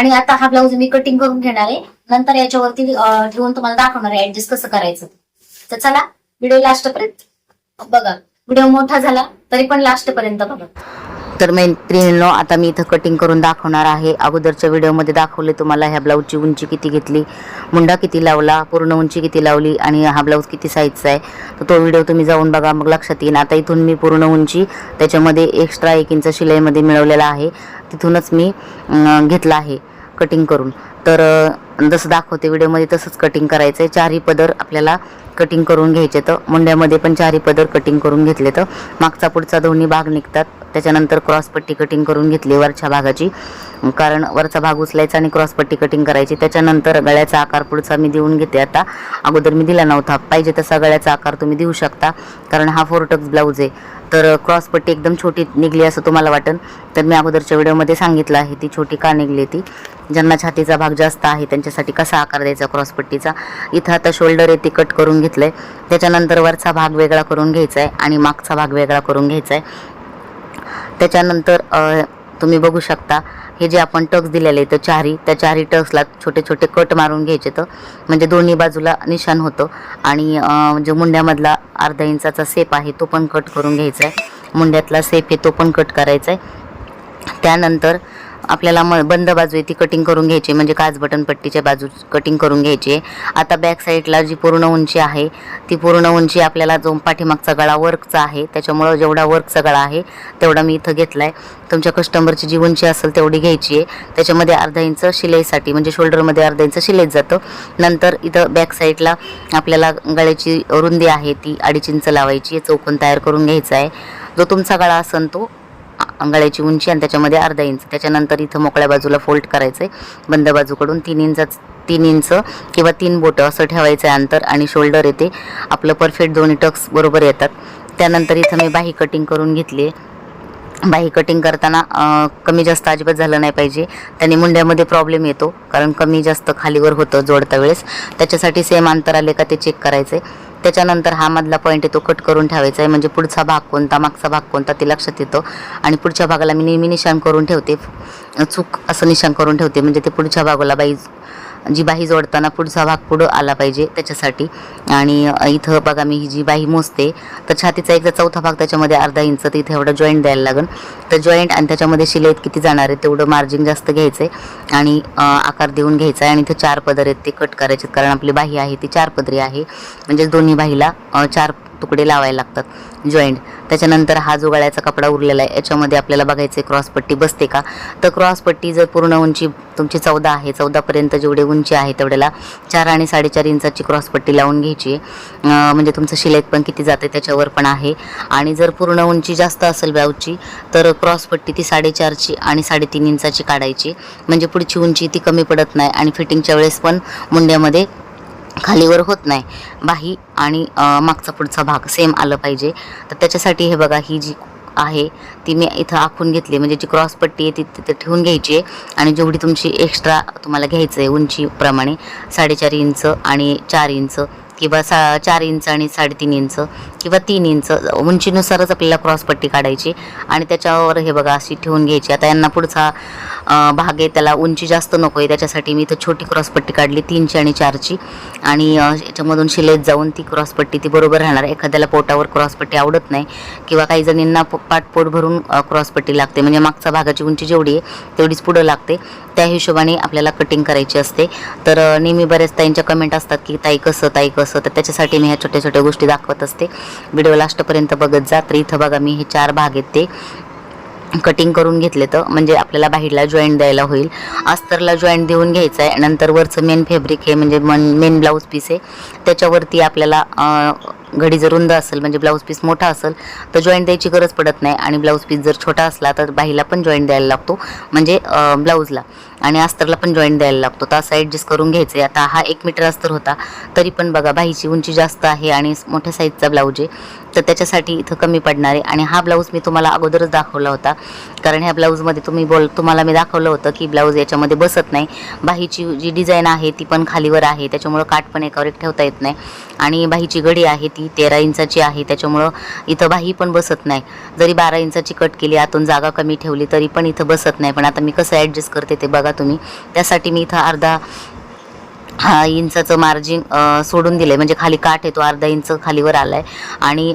आणि आता हा ब्लाऊज मी कटिंग करून घेणार आहे. नंतर याच्यावरती ठेवून तुम्हाला दाखवणार आहे ऍडजस्ट कसं करायचं तर चला व्हिडिओ लास्ट पर्यंत बघा. व्हिडिओ मोठा झाला तरी पण लास्ट पर्यंत बघा. तर मैत्रिणींनो आता मी इथं कटिंग करून दाखवणार आहे. अगोदरच्या व्हिडिओमध्ये दाखवले तुम्हाला ह्या ब्लाऊजची उंची किती घेतली मुंडा किती लावला पूर्ण उंची किती लावली आणि हा ब्लाऊज किती साईजचा आहे. तर तो व्हिडिओ तुम्ही जाऊन बघा मग लक्षात येईल. आता इथून मी पूर्ण उंची त्याच्यामध्ये एक्स्ट्रा एक इंच शिलाईमध्ये मिळवलेला आहे. तिथूनच मी घेतला आहे. कटिंग करून. तर जसं दाखवते व्हिडिओमध्ये तसंच कटिंग करायचं आहे चारही पदर आपल्याला कटिंग करून घ्यायचे तर मुंड्यामध्ये पण चारही पदर कटिंग करून घेतले तर मागचा पुढचा दोन्ही भाग निघतात. त्याच्यानंतर क्रॉसपट्टी कटिंग करून घेतली वरच्या भागाची. कारण वरचा भाग उचलायचा आणि क्रॉसपट्टी कटिंग करायची. त्याच्यानंतर गळ्याचा आकार पुढचा मी देऊन घेते आता. अगोदर मी दिला नव्हता. पाहिजे तसा गळ्याचा आकार तुम्ही देऊ शकता. कारण हा फोरटक्स ब्लाऊज आहे. तर क्रॉसपट्टी एकदम छोटी निघली असं तुम्हाला वाटेल तर मी अगोदरच्या व्हिडिओमध्ये सांगितलं आहे ती छोटी का निघली ती? ज्यांना छातीचा भाग जास्त आहे त्यांच्यासाठी कसा आकार द्यायचा क्रॉसपट्टीचा? इथं आता शोल्डर आहे ती कट करून घेतलं आहे त्याच्यानंतर वरचा भाग वेगळा करून घ्यायचा आहे आणि मागचा भाग वेगळा करून घ्यायचा आहे त्याच्यानंतर तुम्ही बघू शकता हे जे आपण टक्स दिलेले आहेत चारी त्या चारी टक्सला छोटे छोटे कट मारून घ्यायचे तर म्हणजे दोन्ही बाजूला निशाण होतं. आणि म्हणजे जो मुंड्यामधला अर्धा इंचाचा सेप आहे तो पण कट करून घ्यायचा आहे. मुंड्यातला सेप आहे तो पण कट करायचा आहे. त्यानंतर आपल्याला म बंद बाजू आहे ती कटिंग करून घ्यायची म्हणजे काच बटन पट्टीच्या बाजू कटिंग करून घ्यायची. आहे आता बॅक साईडला जी पूर्ण उंची आहे ती पूर्ण उंची आपल्याला जो पाठीमागचा गळा वर्कचा आहे त्याच्यामुळं जेवढा वर्कचा गळा आहे तेवढा मी इथं घेतला आहे तुमच्या कस्टमरची जी उंची असेल तेवढी घ्यायची आहे. त्याच्यामध्ये अर्धा इंच शिलाईसाठी म्हणजे शोल्डरमध्ये अर्धा इंच शिलाईत जातं. नंतर इथं बॅक साईडला आपल्याला गळ्याची रुंदी आहे ती अडीच इंच लावायची चौकोन तयार करून घ्यायचा आहे. जो तुमचा गळा असेल तो अंगाळ्याची उंची आणि त्याच्यामध्ये अर्धा इंच. त्याच्यानंतर इथं मोकळ्या बाजूला फोल्ड करायचं आहे बंद बाजूकडून तीन इंचाच तीन इंच किंवा तीन बोटं असं ठेवायचं आहे अंतर आणि शोल्डर येते. आपलं परफेक्ट दोन्ही टक्स बरोबर येतात. त्यानंतर इथं मी बाही कटिंग करून घेतली आहे बाही कटिंग करताना कमी जास्त अजिबात झालं नाही पाहिजे. त्याने मुंड्यामध्ये प्रॉब्लेम येतो कारण कमी जास्त खालीवर होतं जोडता वेळेस त्याच्यासाठी सेम अंतर आले का ते चेक करायचं. त्याच्यानंतर हा मधला पॉईंट आहे तो कट करून ठेवायचा आहे. म्हणजे पुढचा भाग कोणता मागचा भाग कोणता ते लक्षात येतं. आणि पुढच्या भागाला मी नेहमी निशाण करून ठेवते. चूक असं निशाण करून ठेवते. म्हणजे ते पुढच्या भागाला बाई जी बाही जोडताना पुढचा भाग पुढं आला पाहिजे त्याच्यासाठी. आणि इथं बघा मी ही जी बाही मोजते तर छातीचा एकदा चौथा भाग त्याच्यामध्ये अर्धा इंच तर इथे एवढं जॉईंट द्यायला लागेल तर जॉईंट आणि त्याच्यामध्ये शिलेत किती जाणार आहे तेवढं मार्जिन जास्त घ्यायचं आहे आणि आकार देऊन घ्यायचा आहे आणि इथं चार पदर आहेत ते कट करायचे आहेत. कारण आपली बाही आहे ती चार पदरी आहे. म्हणजे दोन्ही बाहीला चार तुकडे लावायला लागतात जॉईंट त्याच्यानंतर हा जो गळ्याचा कपडा उरलेला आहे याच्यामध्ये आपल्याला बघायचं क्रॉसपट्टी बसते का? तर क्रॉसपट्टी जर पूर्ण उंची तुमची चौदा आहे चौदापर्यंत जेवढी उंची आहे तेवढ्याला चार आणि साडेचार इंचाची क्रॉसपट्टी लावून घ्यायची. आहे. म्हणजे तुमचं शिलाईत पण किती जाते त्याच्यावर पण आहे. आणि जर पूर्ण उंची जास्त असेल ब्लाऊजची तर क्रॉसपट्टी ती साडेचारची आणि साडेतीन इंचाची काढायची. म्हणजे पुढची उंची ती कमी पडत नाही आणि फिटिंगच्या वेळेस पण मुंड्यामध्ये खालीवर होत नाही. बाही आणि मागचा पुढचा भाग सेम आलं पाहिजे. तर त्याच्यासाठी हे बघा ही जी आहे ती मी इथं आखून घेतली. म्हणजे जी क्रॉस पट्टी आहे ती तिथे ठेवून घ्यायची आहे. आणि जेवढी तुमची एक्स्ट्रा तुम्हाला घ्यायचं आहे उंचीप्रमाणे साडेचार इंच आणि चार इंच किंवा सा चार इंच आणि साडेतीन इंच किंवा तीन इंच उंचीनुसारच आपल्याला क्रॉसपट्टी काढायची. आणि त्याच्यावर हे बघा अशी ठेवून घ्यायची. आता यांना पुढचा भाग आहे त्याला उंची जास्त नको आहे. त्याच्यासाठी मी इथं छोटी क्रॉसपट्टी काढली तीनची आणि चारची. आणि याच्यामधून शिलेत जाऊन ती क्रॉसपट्टी ती बरोबर राहणार. एखाद्याला पोटावर क्रॉसपट्टी आवडत नाही किंवा काही जणींना पाठपोट भरून क्रॉसपट्टी लागते. म्हणजे मागच्या भागाची उंची जेवढी आहे तेवढीच पुढं लागते. त्या हिशोबाने आपल्याला कटिंग करायची असते. तर नेहमी बऱ्याच ताईंच्या कमेंट असतात की ताई कसं ताई कसं? तर त्याच्यासाठी मी ह्या छोट्या छोट्या गोष्टी दाखवत असते. व्हिडिओ लास्टपर्यंत बघत जा. तर इथं बघा मी हे चार भाग आहेत ते. कटिंग करून घेतले तर म्हणजे आपल्याला बाहेरला जॉईंट द्यायला होईल. अस्तरला जॉईंट देऊन घ्यायचं आहे नंतर वरचं मेन फॅब्रिक हे म्हणजे मन मेन ब्लाऊज पीस आहे. त्याच्यावरती आपल्याला घडी जर रुंद असेल म्हणजे ब्लाऊज पीस मोठा असेल तर जॉईंट द्यायची गरज पडत नाही. आणि ब्लाऊज पीस जर छोटा असला तर बाहीला पण जॉईंट द्यायला लागतो. म्हणजे ब्लाऊजला आणि अस्तरला पण जॉईंट द्यायला लागतो. तर असं ॲडजस्ट करून घ्यायचं आहे आता हा एक मीटर अस्तर होता. तरी पण बघा बाईची उंची जास्त आहे आणि मोठ्या साईजचा ब्लाऊज आहे. तर त्याच्यासाठी इथं कमी पडणार आहे. आणि हा ब्लाऊज मी तुम्हाला अगोदरच दाखवला होता. कारण ह्या ब्लाऊजमध्ये तुम्ही बोल तुम्हाला मी दाखवलं होतं की ब्लाऊज याच्यामध्ये बसत नाही. बाहीची जी डिझाईन आहे ती पण खालीवर आहे. त्याच्यामुळं काठ पण एकावर एक ठेवता येत नाही. आणि बाहीची गडी आहे ती तेरा इंचाची आहे. त्याच्यामुळं इथं बाही पण बसत नाही. जरी बारा इंचाची कट केली आतून जागा कमी ठेवली तरी पण इथं बसत नाही. पण आता मी कसं ॲडजस्ट करते ते बघा. बघा तुम्ही. त्यासाठी मी इथं अर्धा हा इंचाचं मार्जिन सोडून दिलं आहे म्हणजे खाली काठ आहे तो अर्धा इंच खालीवर आला आहे आणि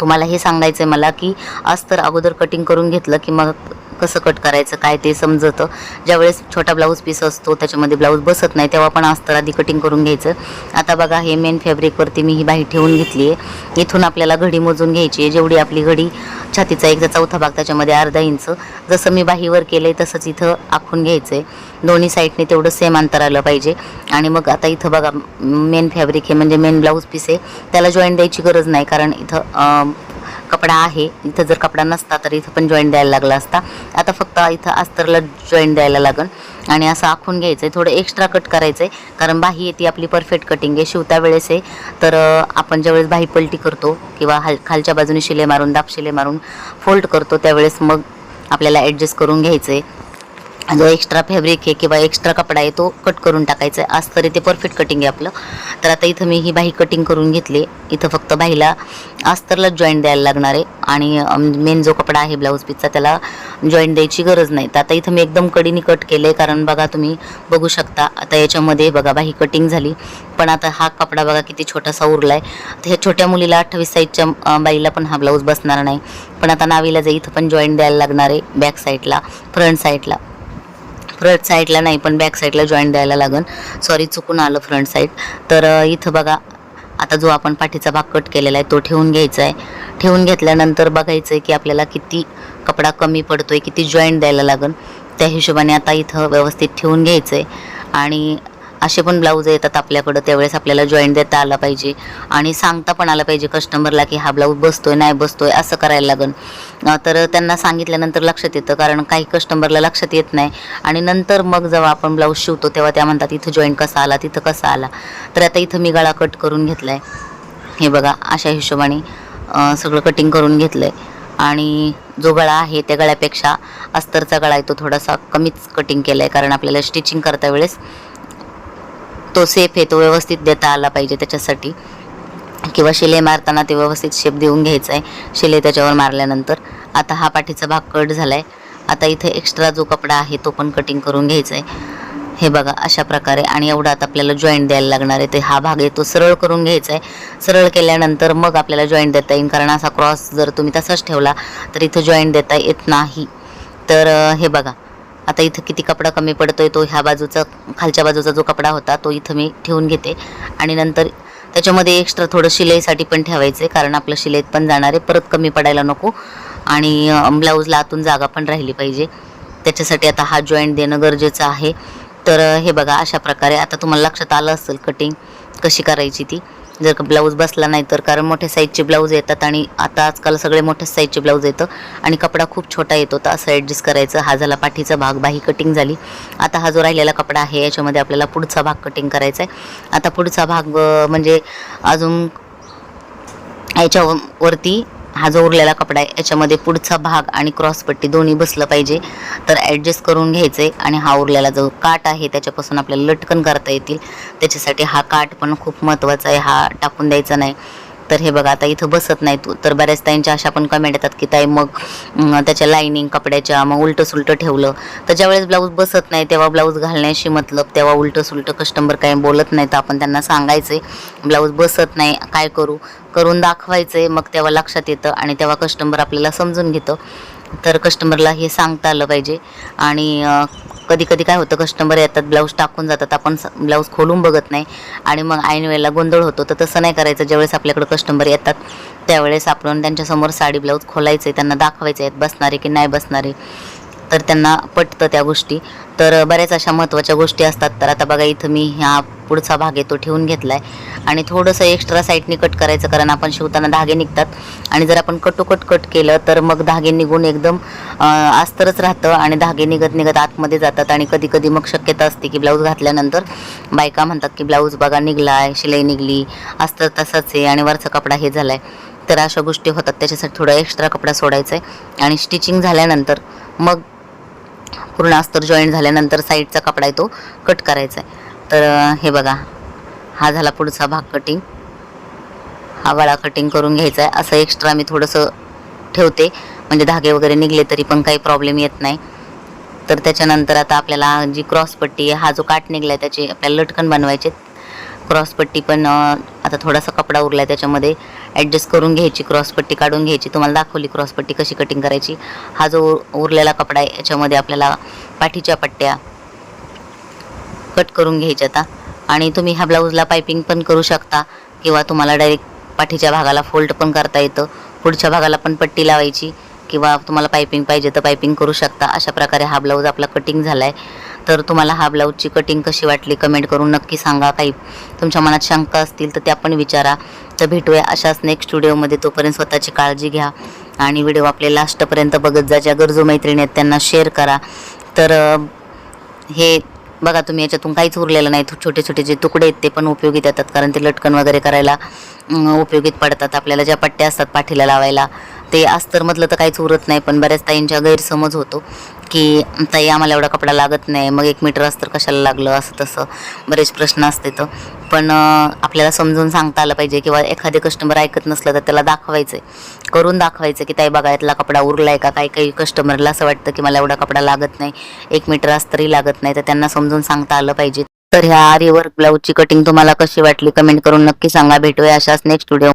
तुम्हाला हे सांगायचं आहे मला की अस्तर अगोदर कटिंग करून घेतलं की मग कसं कट करायचं काय ते समजतं. ज्यावेळेस छोटा ब्लाऊज पीस असतो त्याच्यामध्ये ब्लाऊज बसत नाही तेव्हा पण अस्तर आधी कटिंग करून घ्यायचं. आता बघा हे मेन फॅब्रिकवरती मी ही बाही ठेवून घेतली आहे इथून आपल्याला घडी मोजून घ्यायची आहे. जेवढी आपली घडी छातीचा एकदा चौथा भाग त्याच्यामध्ये अर्धा इंच. जसं मी बाहीवर केलं आहे तसंच इथं आखून घ्यायचं आहे दोन्ही साईडने तेवढं सेम अंतर आलं पाहिजे. आणि मग आता इथं बघा मेन फॅब्रिक हे म्हणजे मेन ब्लाऊज पीस आहे. त्याला जॉईंट द्यायची गरज नाही कारण इथं कपडा आहे. इथं जर कपडा नसता तर इथं पण जॉईंट द्यायला लागला असता. आता फक्त इथं अस्तरला जॉईंट द्यायला लागन. आणि असं आखून घ्यायचं आहे थोडं एक्स्ट्रा कट करायचं आहे कारण बाही येते ती आपली परफेक्ट कटिंग आहे. शिवता वेळेस आहे. तर आपण ज्यावेळेस बाही पलटी करतो किंवा हाल खालच्या बाजूने शिले मारून दाब शिले मारून फोल्ड करतो त्यावेळेस मग आपल्याला ॲडजस्ट करून घ्यायचं आहे जो एक्स्ट्रा फॅब्रिक आहे किंवा एक्स्ट्रा कपडा आहे तो कट करून टाकायचा आहे. आज तरी ते परफेक्ट कटिंग आहे आपलं. तर आता इथं मी ही बाही कटिंग करून घेतली. इथं फक्त बाहीला अस्तरलाच जॉईंट द्यायला लागणार आहे. आणि मेन जो कपडा आहे ब्लाऊज पीसचा त्याला जॉईंट द्यायची गरज नाही. तर आता इथं मी एकदम कडीने कट केले कारण बघा तुम्ही बघू शकता आता याच्यामध्ये बघा बाही कटिंग झाली. पण आता हा कपडा बघा किती छोटासा उरला आहे तर ह्या छोट्या मुलीला अठ्ठावीस साईजच्या बाईला पण हा ब्लाऊज बसणार नाही. पण आता नावीला जे इथं पण जॉईंट द्यायला लागणार आहे बॅक साईडला फ्रंट साईडला फ्रंट साईडला नाही पण बॅक साईडला जॉईंट द्यायला लागन. सॉरी चुकून आलं फ्रंट साईड तर इथं बघा आता जो आपण पाठीचा भाग कट केलेला आहे तो ठेवून घ्यायचा आहे ठेवून घेतल्यानंतर बघायचं आहे की आपल्याला किती कपडा कमी पडतो आहे किती जॉईंट द्यायला लागन. त्या हिशोबाने आता इथं व्यवस्थित ठेवून घ्यायचं आहे आणि असे पण ब्लाऊज येतात आपल्याकडं. त्यावेळेस आपल्याला जॉईंट देता आला पाहिजे. आणि सांगता पण आला पाहिजे कस्टमरला की हा ब्लाऊज बसतोय नाही बसतोय असं करायला लागन. तर त्यांना सांगितल्यानंतर लक्षात येतं. कारण काही कस्टमरला लक्षात येत नाही. आणि नंतर मग जेव्हा आपण ब्लाऊज शिवतो तेव्हा त्या म्हणतात इथं जॉईंट कसा आला? तिथं कसा आला? तर आता इथं मी गळा कट करून घेतला आहे हे बघा अशा हिशोबाने सगळं कटिंग करून घेतलं आहे आणि जो गळा आहे त्या गळ्यापेक्षा अस्तरचा गळा आहे तो थोडासा कमीच कटिंग केला आहे कारण आपल्याला स्टिचिंग करता वेळेस तो सेफ आहे तो व्यवस्थित देता आला पाहिजे त्याच्यासाठी. किंवा शिले मारताना ते व्यवस्थित शेप देऊन घ्यायचा आहे शिले त्याच्यावर मारल्यानंतर. आता हा पाठीचा भाग कट झाला आहे आता इथे एक्स्ट्रा जो कपडा आहे तो पण कटिंग करून घ्यायचा आहे हे बघा अशा प्रकारे. आणि एवढा आता आपल्याला जॉईंट द्यायला लागणार आहे. ते हा भाग आहे तो सरळ करून घ्यायचा आहे सरळ केल्यानंतर मग आपल्याला जॉईंट देता येईल. कारण असा क्रॉस जर तुम्ही तसाच ठेवला तर इथं जॉईंट देता येत नाही. तर हे बघा. आता इथं किती कपडा कमी पडतोय तो ह्या बाजूचा खालच्या बाजूचा जो कपडा होता तो इथं मी ठेवून घेते. आणि नंतर त्याच्यामध्ये एक्स्ट्रा थोडं शिलाईसाठी पण ठेवायचं आहे कारण आपलं शिलाईत पण जाणार आहे परत कमी पडायला नको. आणि ब्लाऊजला आतून जागा पण राहिली पाहिजे. त्याच्यासाठी आता हा जॉईंट देणं गरजेचं आहे. तर हे बघा अशा प्रकारे आता तुम्हाला लक्षात आलं असेल कटिंग कशी करायची ती. जर का ब्लाऊज बसला नाही तर कारण मोठ्या साईजचे ब्लाऊज येतात आणि आता आजकाल सगळे मोठ्या साईजचे ब्लाऊज येतं आणि कपडा खूप छोटा येतो. तर असं ॲडजस्ट करायचं. हा झाला पाठीचा भाग बाही कटिंग झाली. आता हा जो राहिलेला कपडा आहे याच्यामध्ये आपल्याला पुढचा भाग कटिंग करायचा आहे. आता पुढचा भाग म्हणजे अजून याच्यावरती हा जो उरलेला कपडा आहे याच्यामध्ये पुढचा भाग आणि क्रॉसपट्टी दोन्ही बसलं पाहिजे. तर ॲडजस्ट करून घ्यायचं आहे आणि हा उरलेला जो काट आहे त्याच्यापासून आपल्याला लटकन करता येतील. त्याच्यासाठी हा काट पण खूप महत्त्वाचा आहे हा टाकून द्यायचा नाही. तर हे बघा आता इथं बसत नाही तू तर बऱ्याच ताईंच्या अशा पण कमेंट येतात की ताई मग त्याच्या लाईनिंग कपड्याच्या मग उलटं सुलटं ठेवलं. तर ज्यावेळेस ब्लाऊज बसत नाही तेव्हा ब्लाऊज घालण्याशी मतलब तेव्हा उलटं सुलटं कस्टमर काही बोलत नाही तर आपण त्यांना सांगायचं आहे ब्लाऊज बसत नाही काय करू? करून दाखवायचं आहे मग तेव्हा लक्षात येतं आणि तेव्हा कस्टमर आपल्याला समजून घेतं. तर कस्टमरला हे सांगता आलं पाहिजे. आणि कधी कधी काय होतं कस्टमर येतात ब्लाऊज टाकून जातात आपण ब्लाऊज खोलून बघत नाही. आणि मग ऐन वेळेला गोंधळ होतो तर तसं नाही करायचं. ज्यावेळेस आपल्याकडे कस्टमर येतात त्यावेळेस आपण त्यांच्यासमोर साडी ब्लाऊज खोलायचं आहे त्यांना दाखवायचं आहेत बसणारे की नाही बसणारे. तर त्यांना पटतं त्या गोष्टी. तर बऱ्याच अशा महत्त्वाच्या गोष्टी असतात. तर आता बघा इथं मी ह्या पुढचा भाग आहे तो ठेवून घेतला आहे आणि थोडंसं एक्स्ट्रा साईडनी कट करायचं कारण आपण शिवताना धागे निघतात. आणि जर आपण कटोकट कट केलं तर मग धागे निघून एकदम अस्तरच राहतं आणि धागे निघत निघत आतमध्ये जातात. आणि कधी कधी मग शक्यता असते की ब्लाऊज घातल्यानंतर बायका म्हणतात की ब्लाऊज बघा निघला आहे शिलाई निघली अस्तर तसाच आहे आणि वरचा कपडा हे झाला आहे तर अशा गोष्टी होतात. त्याच्यासाठी थोडा एक्स्ट्रा कपडा सोडायचा आहे आणि स्टिचिंग झाल्यानंतर मग पूर्ण अस्तर जॉईंट झाल्यानंतर साईडचा कपडा आहे तो कट करायचा आहे. तर हे बघा. हा झाला पुढचा भाग कटिंग हा गळा कटिंग करून घ्यायचा आहे. असं एक्स्ट्रा मी थोडंसं ठेवते. म्हणजे धागे वगैरे निघले तरी पण काही प्रॉब्लेम येत नाही. तर त्याच्यानंतर आता आपल्याला जी क्रॉस पट्टी आहे हा जो काट आहे त्याची आपल्याला लटकन बनवायचे क्रॉस पट्टी पण आता थोडासा कपडा उरलाय त्याच्यामध्ये. ॲडजस्ट करून घ्यायची क्रॉस पट्टी काढून घ्यायची. तुम्हाला दाखवली क्रॉस पट्टी कशी कटिंग करायची. हा जो उरलेला कपडा आहे याच्यामध्ये आपल्याला पाठीच्या पट्ट्या कट करून घ्यायच्या आता. आणि तुम्ही ह्या ब्लाऊजला पायपिंग पण करू शकता किंवा तुम्हाला डायरेक्ट पाठीच्या भागाला फोल्ड पण करता येतं. पुढच्या भागाला पण पट्टी लावायची किंवा तुम्हाला पायपिंग पाहिजे तर पायपिंग करू शकता. अशा प्रकारे हा ब्लाऊज आपला कटिंग झाला आहे तर तुम्हाला हा ब्लाऊजची कटिंग कशी वाटली कमेंट करून नक्की सांगा काही तुमच्या मनात शंका असतील तर त्या पण विचारा. तर भेटूया अशाच नेक्स्ट व्हिडिओमध्ये तोपर्यंत स्वतःची काळजी घ्या. आणि व्हिडिओ आपले लास्टपर्यंत बघत जा. ज्या गरजू मैत्रिणी आहेत त्यांना शेअर करा. तर हे बघा तुम्ही याच्यातून काहीच उरलेलं नाही. छोटे छोटे जे तुकडे आहेत ते पण उपयोगीत येतात. कारण ते लटकन वगैरे करायला उपयोगीत पडतात. आपल्याला ज्या पट्ट्या असतात पाठीला लावायला ते अस्तरमधलं तर काहीच उरत नाही. पण बऱ्याच ताईंच्या गैरसमज होतो. की ताई आम्हाला एवढा कपडा लागत नाही. मग एक मीटर असतं कशाला लागलं? असं तसं. बरेच प्रश्न असते तर पण आपल्याला समजून सांगता आलं पाहिजे किंवा एखादे कस्टमर ऐकत नसलं तर त्याला दाखवायचं आहे करून दाखवायचं की ताई बघा यातला कपडा उरलाय का? काही काही कस्टमरला असं वाटतं की मला एवढा कपडा लागत नाही. एक मीटर असतरी लागत नाही. तर त्यांना समजून सांगता आलं पाहिजे. तर ह्या आरी वर्क ब्लाऊजची कटिंग तुम्हाला कशी वाटली? कमेंट करून नक्की सांगा. भेटूया अशाच नेक्स्ट व्हिडिओ